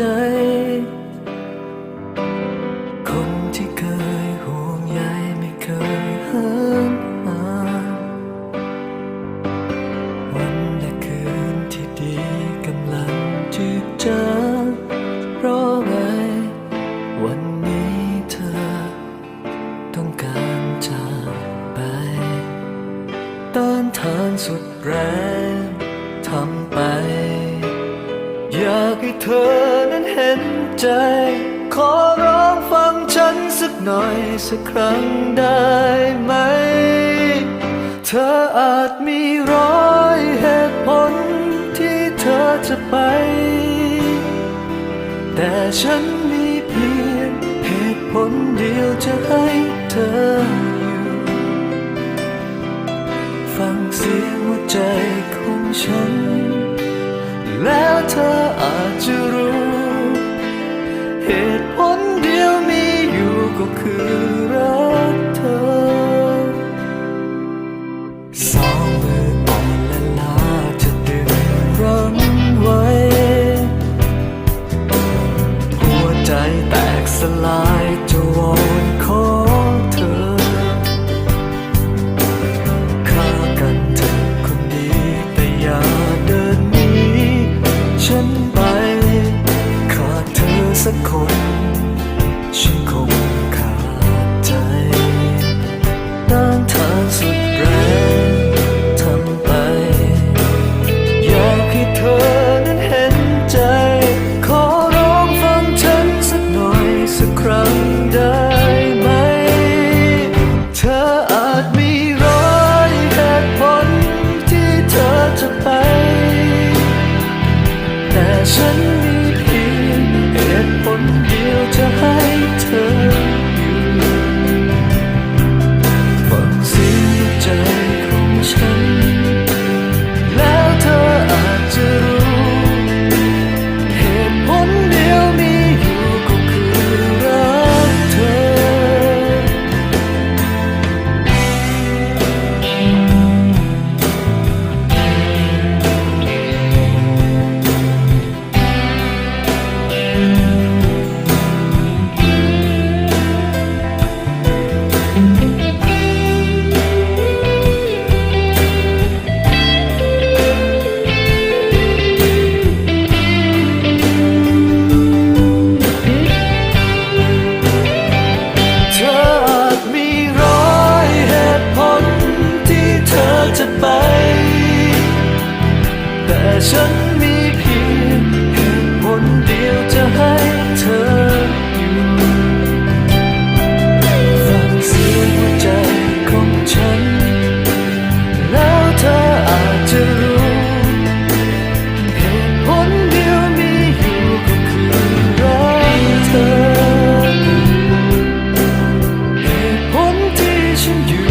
ใจ คนที่เคยห่วงใยไม่เคยเหินห่างวันและคืนที่ดีกำลังจืดจางเพราะไรวันนี้เธอ ต้องการจากไปต้านทานสุดแรงทำไป อยากให้เธอ ใจ ขอร้องฟังฉันสักหน่อยสักครั้งได้ไหม เธออาจมีร้อยเหตุผลที่เธอจะไป แต่ฉันมีเพียงเหตุผลเดียวจะให้เธออยู่ฟังเสียงหัวใจของฉัน แล้วเธออาจจะรู้ เหตุผลเดียวมีอยู่ก็คือรักเธอสองมืออ่อนและลาจะดึงรั้งไว้ หัวใจแตกสลาย สัก watching you